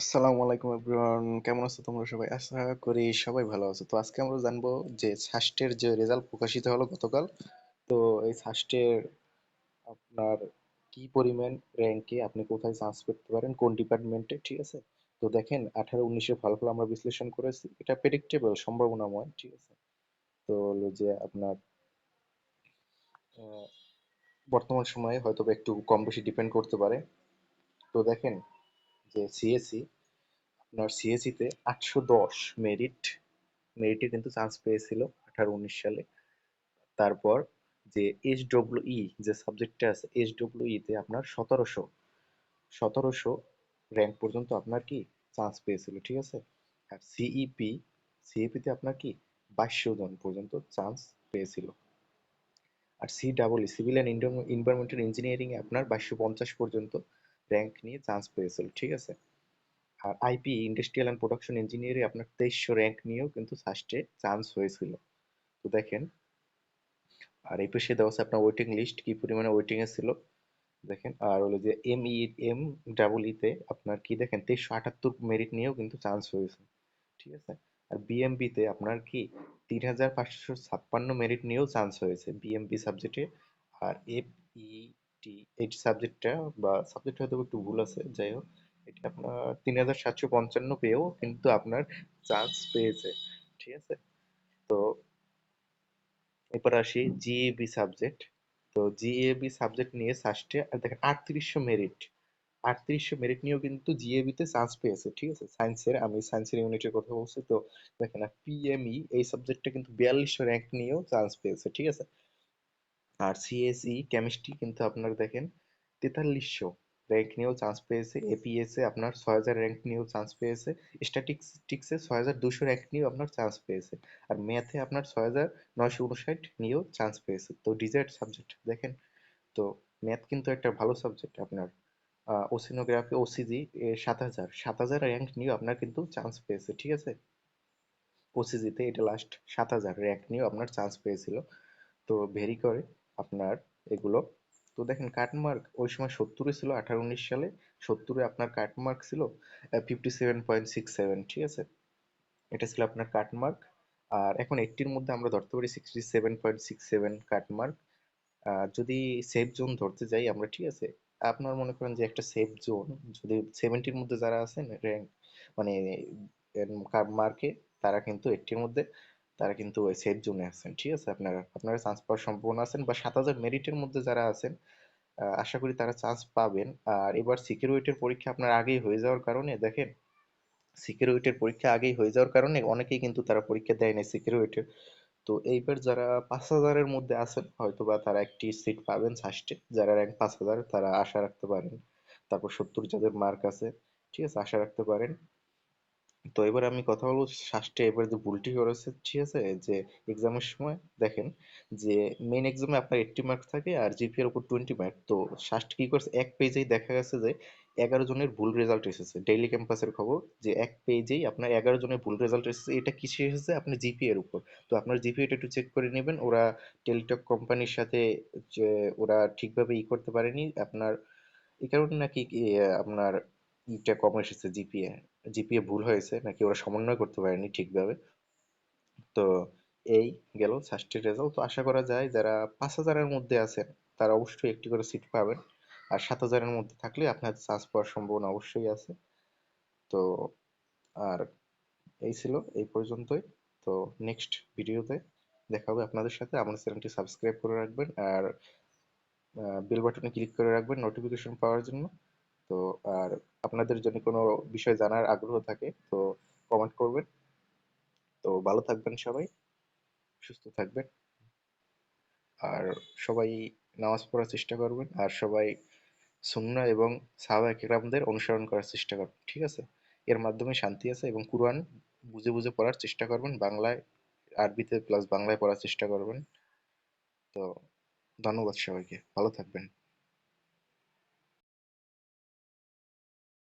আসসালামু আলাইকুম এভরিওয়ান, কেমন আছো তোমরা সবাই? আশা করি সবাই ভালো আছো। তো আজকে আমরা জানব যে সাস্টের যে রেজাল্ট প্রকাশিত হলো গতকাল, তো এই সাস্টের আপনার কি পরিমাণ র্যাঙ্কে আপনি কোথায় চান্স করতে পারেন? কোন ডিপার্টমেন্টে ঠিক আছে? তো দেখেন, আঠারো উনিশের ফলাফল আমরা বিশ্লেষণ করেছি। এটা প্রেডিক্টেবল সম্ভাবনাময়, ঠিক আছে? তো হলো যে আপনার বর্তমান সময়ে হয়তো একটু কম বেশি ডিপেন্ড করতে পারে। তো দেখেন যে সিএসসি আপনার সিএসসি তে আটশো দশ মেরিট মেরিটে কিন্তু চান্স পেয়েছিল আঠারো উনিশ সালে। তারপর যে এইচ ই যে সাবজেক্টটা আছে এইচ ই তে আপনার সতেরোশো সতেরোশো র্যাঙ্ক পর্যন্ত আপনার কি চান্স পেয়েছিল, ঠিক আছে? আর সিইপি সিইপি তে আপনার কি বাইশশো জন পর্যন্ত চান্স পেয়েছিল। আর C double civil and environmental engineering এ আপনার বাইশশো পঞ্চাশ পর্যন্ত র্যাঙ্ক নিয়ে চান্স পেয়েছিল, ঠিক আছে? আর IP industrial and production engineering আপনার তেইশশো র্যাঙ্ক নিয়েও কিন্তু ফার্স্টে চান্স হয়েছিল। তো দেখেন, আর এই পাশে দেওয়া আপনার ওয়েটিং লিস্ট কি পরিমাণে ওয়েটিং এ ছিল। দেখেন, আর হলো যে এম ই এম ডাবল ইতে আপনার কি দেখেন, তেইশশো আটাত্তর মেরিট নিয়েও কিন্তু চান্স হয়েছে, ঠিক আছে? আর বিএমবি তে আপনার কি তিন হাজার পাঁচশো ছাপ্পান্ন মেরিট নিয়েও চান্স হয়েছে বিএমবি সাবজেক্টে আর এফ ই টি এই সাবজেক্টটা বা সাবজেক্ট হয়তো একটু ভুল আছে, যাই হোক, এটা আপনার তিন হাজার সাতশো পঞ্চান্ন পেয়েও কিন্তু আপনার চান্স পেয়েছে, ঠিক আছে? তো এরপর আসি জিএবি সাবজেক্ট তো জিএবি সাবজেক্ট নিয়ে সাস্টে দেখেন আটত্রিশশো মেরিট আটত্রিশশো মেরিট নিয়েও কিন্তু জিএবি তে চান্স পেয়েছে, ঠিক আছে? সায়েন্সের আমি সায়েন্সের ইউনিটের কথা বলছি, তো দেখেন আর পিএমই এই সাবজেক্টটা কিন্তু বিয়াল্লিশশো র্যাঙ্ক নিয়েও চান্স পেয়েছে, ঠিক আছে? আর সিএসই কেমিস্ট্রি কিন্তু আপনার দেখেন তেতাল্লিশশো র্যাঙ্ক নিয়েও চান্স পেয়েছে এপিএসে আপনার ছয় হাজার র্যাঙ্ক নিয়েও চান্স পেয়েছে স্ট্যাটিস্টিক্সে ছয় হাজার দুশো র্যাঙ্ক নিয়েও আপনার চান্স পেয়েছে, আর ম্যাথে আপনার ছয় হাজার নয়শো উনষাট নিয়েও চান্স পেয়েছে। তো ডিজার্ট সাবজেক্ট দেখেন, তো ম্যাথ কিন্তু একটা ভালো সাবজেক্ট আপনার। ওসিনোগ্রাফি ওসিজি সাত হাজার সাত হাজার র্যাঙ্ক নিয়েও আপনার কিন্তু চান্স পেয়েছে, ঠিক আছে? ওসিজিতে এটা লাস্ট সাত হাজার র্যাঙ্ক নিয়েও আপনার চান্স পেয়েছিল, তো ভেরি করে। আপনার এগুলো। তো দেখেন কাটমার্ক ওই সময় সত্তরে ছিল, আঠারো, উনিশ সালে। সত্তরে আপনার কাটমার্ক ছিল fifty seven point six seven ঠিক আছে? এটা ছিল আপনার কাটমার্ক আর এখন এইটটির মধ্যে আমরা ধরতে পারি sixty seven point six seven cut mark যদি সেফ জোন ধরতে যাই আমরা, ঠিক আছে? আপনার মনে করেন যে একটা সেফ জোন যদি সেভেন্টির মধ্যে যারা আছেন র্যাঙ্ক মানে মার্কে তারা কিন্তু এইটটির মধ্যে তারা কিন্তু ওই সেফ জোনে আছেন, ঠিক আছে? আপনারা আপনারা চান্স পাওয়ার সম্ভাবনা আছেন বা সাত হাজার মেরিটের মধ্যে যারা আছেন আশা করি তারা চান্স পাবেন। আর এবার সিকিউরিটির পরীক্ষা আপনার আগেই হয়ে যাওয়ার কারণে, দেখেন সিকিউরিটির পরীক্ষা আগেই হয়ে যাওয়ার কারণে অনেকেই কিন্তু তারা পরীক্ষা দেয় না সিকিউরিটির তো এইবার যারা পাঁচ হাজারের মধ্যে আছেন হয়তো বা তারা একটি সিট পাবেন ফার্স্টে যারা র্যাঙ্ক পাঁচ হাজার, তারা আশা রাখতে পারেন। তারপর সত্তর যাদের মার্ক আছে, ঠিক আছে, আশা রাখতে পারেন। তো এবার আমি কথা বলব ষষ্ঠে এবার যে ভুলটি করেছে, ঠিক আছে? যে এক্সামের সময় দেখেন যে মেইন এক্সামে আপনার এইটটি মার্কস থাকে আর জিপিএর উপর টোয়েন্টি মার্ক তো ষষ্ঠ কি করছে? এক পেজেই দেখা গেছে যে এগারো জনের ভুল রেজাল্ট এসেছে। ডেইলি ক্যাম্পাসের খবর যে এক পেজেই আপনার এগারো জনের ভুল রেজাল্ট এসেছে। এটা কিসে এসেছে? আপনার জিপিএ এর উপর। তো আপনার জিপিএটা একটু চেক করে নেবেন। ওরা টেলিটক কোম্পানির সাথে যে ওরা ঠিকভাবে ই করতে পারেনি। আপনার, এই কারণে নাকি আপনার ইটা কম এসেছে জিপিএ জিপিএ ভুল হয়েছে, নাকি ওরা সমন্বয় করতে পারেনি ঠিকভাবে। তো এই গেল ষষ্ঠীর রেজাল্ট তো আশা করা যায় যারা পাঁচ হাজারের মধ্যে আছেন, তারা অবশ্যই একটি করে সিট পাবেন। আর সাত হাজারের মধ্যে থাকলে আপনার চান্স পাওয়ার সম্ভাবনা অবশ্যই আছে। তো আর এই ছিল এই পর্যন্তই। তো নেক্সট ভিডিওতে দেখা হবে আপনাদের সাথে। আমার চ্যানেলটি সাবস্ক্রাইব করে রাখবেন আর বেল বাটনে ক্লিক করে রাখবেন নোটিফিকেশন পাওয়ার জন্য। তো আর আপনাদের যদি কোনো বিষয় জানার আগ্রহ থাকে, তো কমেন্ট করবেন। তো ভালো থাকবেন সবাই, সুস্থ থাকবেন। আর সবাই নামাজ পড়ার চেষ্টা করবেন, আর সবাই সুন্নাহ এবং সাহাবা একরামদের অনুসরণ করার চেষ্টা করবেন, ঠিক আছে? এর মাধ্যমে শান্তি আছে এবং কুরআন বুঝে বুঝে পড়ার চেষ্টা করবেন, বাংলায় আরবিতে প্লাস বাংলায় পড়ার চেষ্টা করবেন। তো ধন্যবাদ সবাইকে, ভালো থাকবেন।